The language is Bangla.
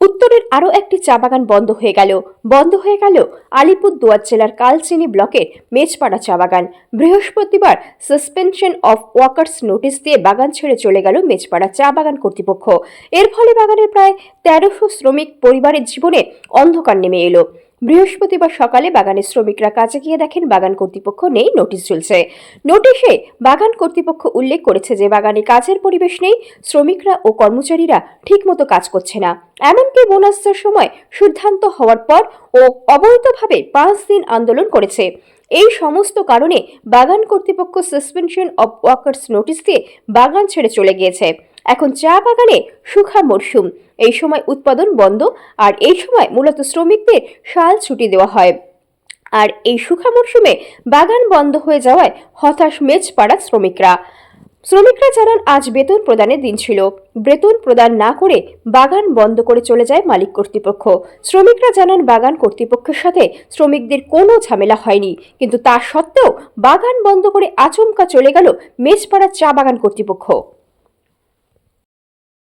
উত্তরের আরও একটি চা বাগান বন্ধ হয়ে গেল। বন্ধ হয়ে গেল আলিপুরদুয়ার জেলার কালচিনি ব্লকের মেজপাড়া চা বাগান। বৃহস্পতিবার সাসপেনশন অফ ওয়ার্কার্স নোটিশ দিয়ে বাগান ছেড়ে চলে গেল মেজপাড়া চা বাগান কর্তৃপক্ষ। এর ফলে বাগানের প্রায় তেরোশো শ্রমিক পরিবারের জীবনে অন্ধকার নেমে এলো। বৃহস্পতিবার সকালে বাগানের শ্রমিকরা কাজে গিয়ে দেখেন বাগান কর্তৃপক্ষ নেই নোটিশ ঝুলছে নোটিশে বাগান কর্তৃপক্ষ উল্লেখ করেছে যে বাগানে কাজের পরিবেশ নেই, শ্রমিকরা ও কর্মচারীরা ঠিকমতো কাজ করছে না। এমনকি বোনাসের সময় সিদ্ধান্ত হওয়ার পর ও অবৈধভাবে পাঁচ দিন আন্দোলন করেছে। এই সমস্ত কারণে বাগান কর্তৃপক্ষ সাসপেনশন অব ওয়ার্কার্স নোটিশ দিয়ে বাগান ছেড়ে চলে গিয়েছে। এখন চা বাগানে সুখা মরশুম এই সময় উৎপাদন বন্ধ আর এই সময় মূলত শ্রমিকদের শাল ছুটি দেওয়া হয়। আর এই সুখা মরশুমে বাগান বন্ধ হয়ে যাওয়ায় হতাশ মেজপাড়া শ্রমিকরা। শ্রমিকরা জানান, আজ বেতন প্রদানের দিন ছিল। বেতন প্রদান না করে বাগান বন্ধ করে চলে যায় মালিক কর্তৃপক্ষ। শ্রমিকরা জানান, বাগান কর্তৃপক্ষের সাথে শ্রমিকদের কোনো ঝামেলা হয়নি। কিন্তু তা সত্ত্বেও বাগান বন্ধ করে আচমকা চলে গেল মেজপাড়া চা বাগান কর্তৃপক্ষ।